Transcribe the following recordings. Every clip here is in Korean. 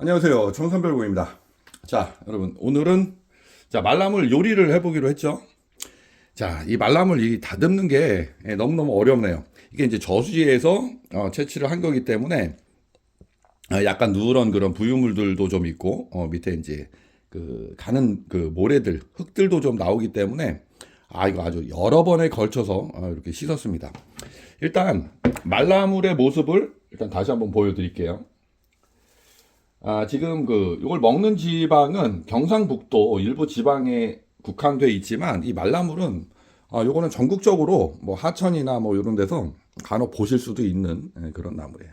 안녕하세요. 청산별고입니다. 자, 여러분, 오늘은 자, 말나물 요리를 해보기로 했죠. 자, 이 말나물 이 다듬는 게 예, 너무너무 어렵네요. 이게 이제 저수지에서 어, 채취를 한 거기 때문에 아, 약간 누런 그런 부유물들도 좀 있고, 어, 밑에 이제 그 가는 그 모래들, 흙들도 좀 나오기 때문에 아, 이거 아주 여러 번에 걸쳐서 어, 이렇게 씻었습니다. 일단 말나물의 모습을 일단 다시 한번 보여드릴게요. 아, 지금 그 이걸 먹는 지방은 경상북도 일부 지방에 국한돼 있지만 이 말나물은 아, 요거는 전국적으로 뭐 하천이나 뭐 이런 데서 간혹 보실 수도 있는 예, 그런 나물이에요.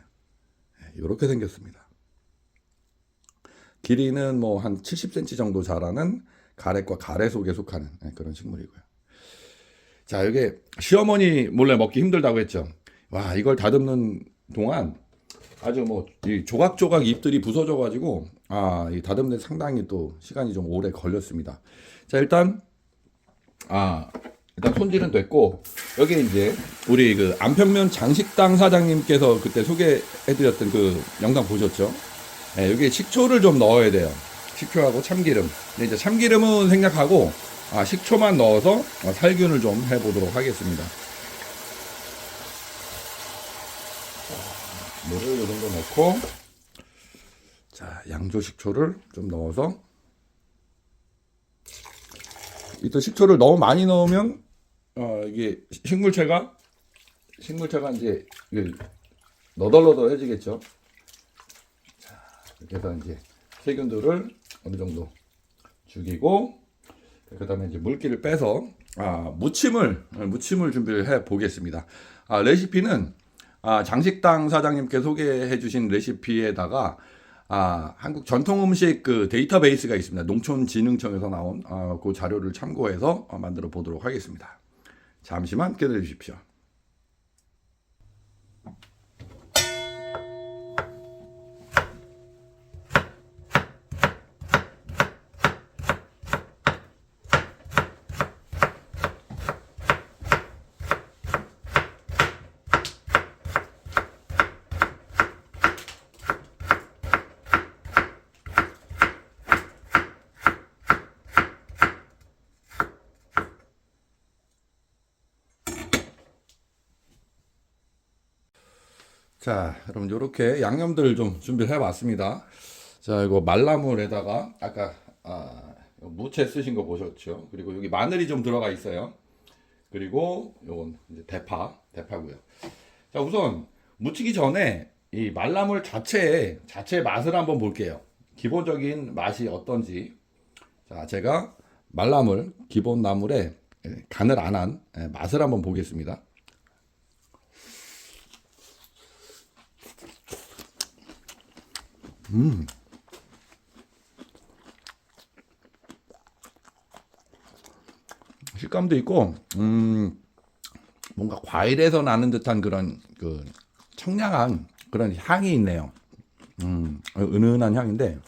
이렇게 생겼습니다. 길이는 뭐 한 70cm 정도 자라는 가래과 가래 속에 속하는 예, 그런 식물이고요. 자, 이게 시어머니 몰래 먹기 힘들다고 했죠. 와, 이걸 다듬는 동안 아주 뭐 이 조각조각 잎들이 부서져 가지고 아, 이 다듬는 데 상당히 또 시간이 좀 오래 걸렸습니다. 자, 일단 아, 일단 손질은 됐고 여기 이제 우리 그 안평면 장식당 사장님께서 그때 소개해 드렸던 그 영상 보셨죠? 예, 여기 식초를 좀 넣어야 돼요. 식초하고 참기름. 이제 참기름은 생략하고 아, 식초만 넣어서 어, 살균을 좀 해보도록 하겠습니다. 물을 이 정도 넣고 자 양조 식초를 좀 넣어서 이또 식초를 너무 많이 넣으면 어 이게 식물체가 식물체가 이제 너덜너덜해지겠죠. 자 이렇게 해서 이제 세균들을 어느 정도 죽이고 그다음에 이제 물기를 빼서 아 무침을 무침을 준비를 해 보겠습니다. 아 레시피는 아, 장식당 사장님께 소개해 주신 레시피에다가 아, 한국 전통 음식 그 데이터베이스가 있습니다. 농촌진흥청에서 나온 아, 그 자료를 참고해서 어, 만들어 보도록 하겠습니다. 잠시만 기다려 주십시오. 자, 여러분 이렇게 양념들 좀 준비를 해봤습니다. 자, 이거 말나물에다가 아까 아, 무채 쓰신 거 보셨죠? 그리고 여기 마늘이 좀 들어가 있어요. 그리고 요건 이제 대파, 대파고요. 자, 우선 무치기 전에 이 말나물 자체의 자체의 맛을 한번 볼게요. 기본적인 맛이 어떤지. 자, 제가 말나물 기본 나물에 간을 안 한 맛을 한번 보겠습니다. 식감도 있고, 음, 뭔가 과일에서 나는 듯한 그런 그 청량한 그런 향이 있네요. 음, 은은한 향인데,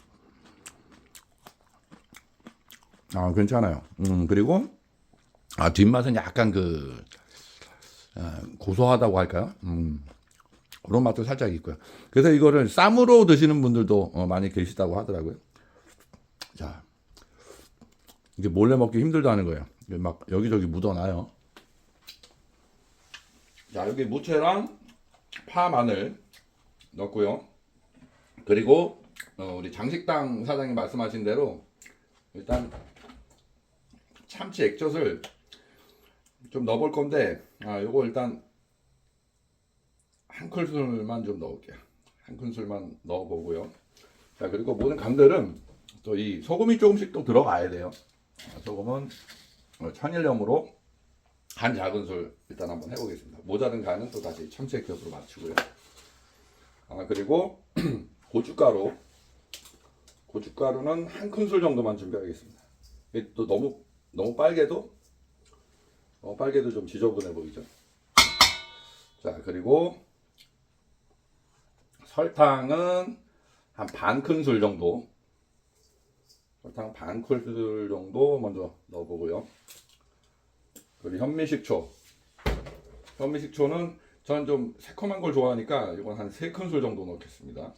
아, 괜찮아요. 음, 그리고, 아, 뒷맛은 약간 그, 아, 고소하다고 할까요? 음, 그런 맛도 살짝 있고요. 그래서 이거를 쌈으로 드시는 분들도 어, 많이 계시다고 하더라고요. 자, 이게 몰래 먹기 힘들다는 거예요. 막 여기저기 묻어나요. 자, 여기 무채랑 파, 마늘 넣고요. 그리고 어, 우리 장식당 사장님 말씀하신 대로 일단 참치 액젓을 좀 넣어볼 건데, 아, 요거 일단 한 큰술만 좀 넣을게요. 한 큰술만 넣어보고요. 자, 그리고 모든 간들은 또 이 소금이 조금씩 또 들어가야 돼요. 아, 소금은 어, 천일염으로 한 작은 술 일단 한번 해보겠습니다. 모자른 간은 또 다시 참치 액젓으로 맞추고요. 아, 그리고 고춧가루. 고춧가루는 한 큰술 정도만 준비하겠습니다. 또 너무 너무 빨개도 어, 빨개도 좀 지저분해 보이죠. 자, 그리고 설탕은 한 반 큰술 정도. 설탕 반 큰술 정도 먼저 넣어보고요. 그리고 현미식초. 현미식초는 저는 좀 새콤한 걸 좋아하니까 이건 한세 큰술 정도 넣겠습니다.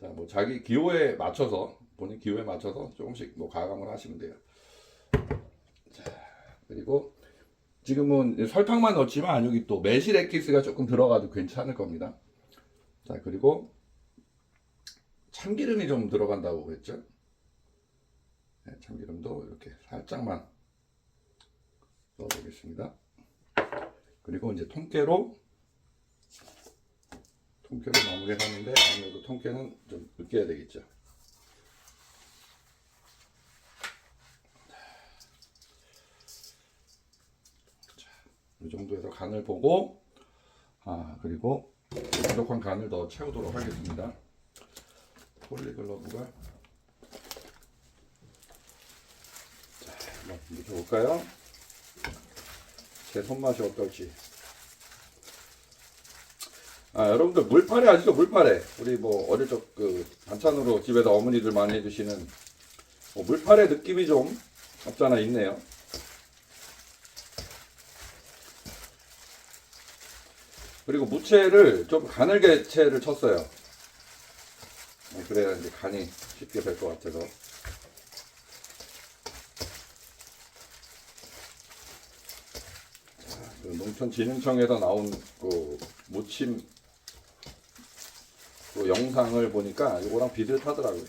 자, 뭐 자기 기호에 맞춰서 본인 기호에 맞춰서 조금씩 뭐 가감을 하시면 돼요. 자, 그리고 지금은 설탕만 넣지만 여기 또 매실 엑기스가 조금 들어가도 괜찮을 겁니다. 자, 그리고 참기름이 좀 들어간다고 그랬죠? 네, 참기름도 이렇게 살짝만 넣어보겠습니다. 그리고 이제 통깨로 통깨로 마무리를 하는데 아무래도 통깨는 좀 으깨야 되겠죠. 자, 이 정도에서 간을 보고 아 그리고 부족한 간을 더 채우도록 하겠습니다. 폴리글러브가 자 한번 묻혀볼까요? 제 손맛이 어떨지. 아, 여러분들 물파래 아시죠? 물파래. 우리 뭐 어릴 적 그 반찬으로 집에서 어머니들 많이 해주시는 뭐 물파래 느낌이 좀 없잖아 있네요. 그리고 무채를 좀 가늘게 채를 쳤어요. 네, 그래야 이제 간이 쉽게 될 것 같아서. 그 농촌진흥청에서 나온 그 무침 그 영상을 보니까 이거랑 비슷하더라고요.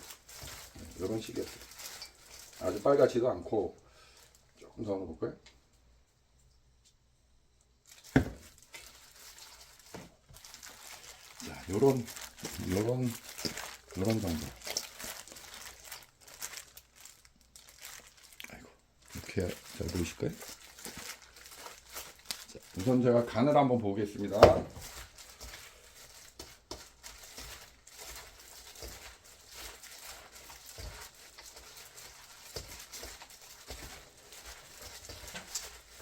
이런 식이었어요. 아주 빨갛지도 않고 조금 더 넣어볼까요? 요런 요런 요런 정도. 아이고 이렇게 잘 보이실까요? 우선 제가 간을 한번 보겠습니다.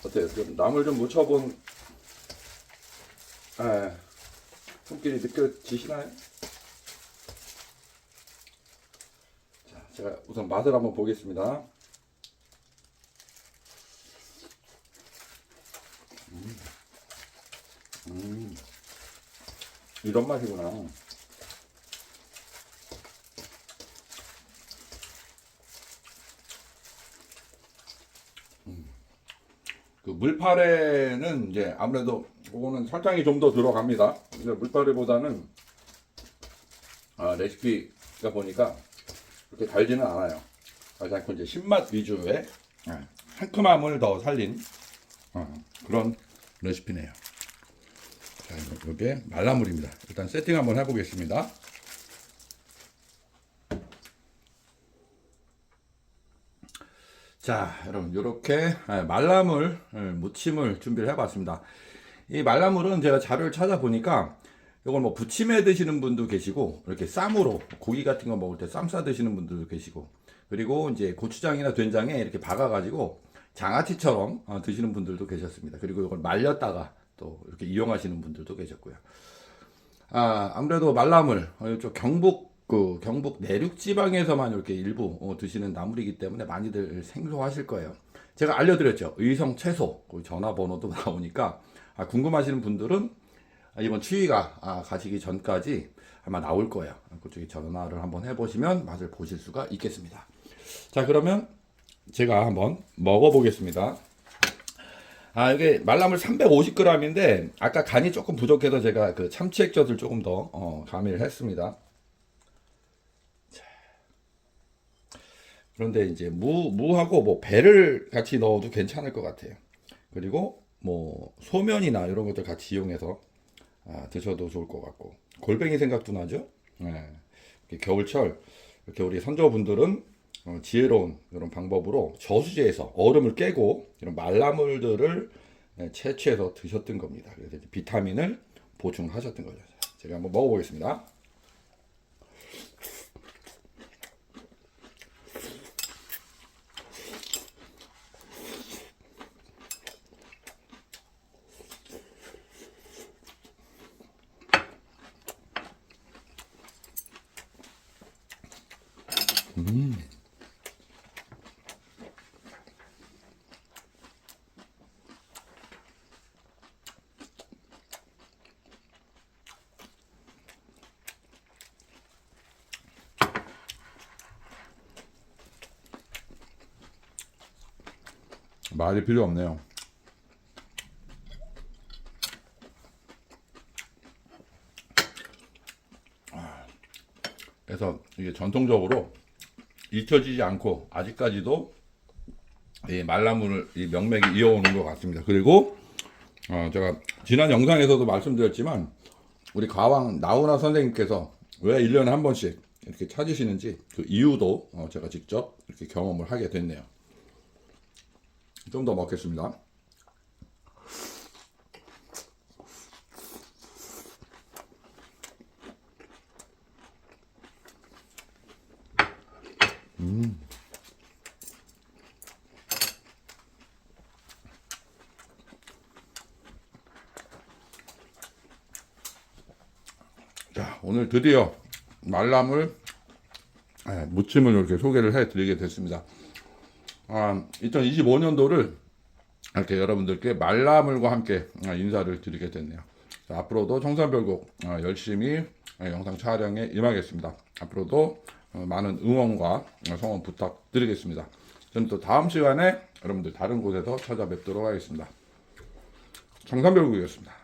어때요? 좀 나물 좀 묻혀본 에, 손길이 느껴지시나요? 자, 제가 우선 맛을 한번 보겠습니다. 음, 이런 맛이구나. 음. 그 물파래는 이제 아무래도 그거는 설탕이 좀 더 들어갑니다. 근데 물파래보다는 아, 레시피가 보니까 그렇게 달지는 않아요. 않고 이제 신맛 위주의 예, 상큼함을 더 살린 어, 그런 레시피네요. 자, 이게 말라물입니다. 일단 세팅 한번 해보겠습니다. 자, 여러분 이렇게 말라물 예, 무침을 준비를 해봤습니다. 이 말라물은 제가 자료를 찾아보니까 이걸 뭐 부침해 드시는 분도 계시고 이렇게 쌈으로 고기 같은 거 먹을 때 쌈 싸 드시는 분들도 계시고 그리고 이제 고추장이나 된장에 이렇게 박아가지고 장아찌처럼 어, 드시는 분들도 계셨습니다. 그리고 이걸 말렸다가 또 이렇게 이용하시는 분들도 계셨고요. 아, 아무래도 말나물, 어, 이쪽 경북, 그, 경북 내륙 지방에서만 이렇게 일부 어, 드시는 나물이기 때문에 많이들 생소하실 거예요. 제가 알려드렸죠. 의성 채소, 그 전화번호도 나오니까, 아, 궁금하시는 분들은 이번 추위가 아, 가시기 전까지 아마 나올 거예요. 그쪽에 전화를 한번 해보시면 맛을 보실 수가 있겠습니다. 자, 그러면 제가 한번 먹어보겠습니다. 아, 이게 말나물 350g인데, 아까 간이 조금 부족해서 제가 그 참치 액젓을 조금 더, 어, 가미를 했습니다. 자. 그런데 이제 무, 무하고 뭐 배를 같이 넣어도 괜찮을 것 같아요. 그리고 뭐 소면이나 이런 것들 같이 이용해서 아, 드셔도 좋을 것 같고. 골뱅이 생각도 나죠? 네. 겨울철, 이렇게 우리 선조분들은 어, 지혜로운 이런 방법으로 저수지에서 얼음을 깨고 이런 말나물들을 예, 채취해서 드셨던 겁니다. 그래서 비타민을 보충하셨던 거죠. 제가 한번 먹어보겠습니다. 음. 말이 필요 없네요. 아, 그래서 이게 전통적으로 잊혀지지 않고 아직까지도 이 말나무를 이 명맥이 이어오는 것 같습니다. 그리고 어, 제가 지난 영상에서도 말씀드렸지만 우리 가왕 나훈아 선생님께서 왜 1년에 한 번씩 이렇게 찾으시는지 그 이유도 어, 제가 직접 이렇게 경험을 하게 됐네요. 좀 더 먹겠습니다. 자, 오늘 드디어 말나물 예, 무침을 이렇게 소개를 해 드리게 됐습니다. 아, 2025년도를 이렇게 여러분들께 말나물과 함께 아, 인사를 드리게 됐네요. 자, 앞으로도 청산별곡 아, 열심히 아, 영상 촬영에 임하겠습니다. 앞으로도 어, 많은 응원과 성원 부탁드리겠습니다. 저는 또 다음 시간에 여러분들 다른 곳에서 찾아뵙도록 하겠습니다. 청산별곡이었습니다.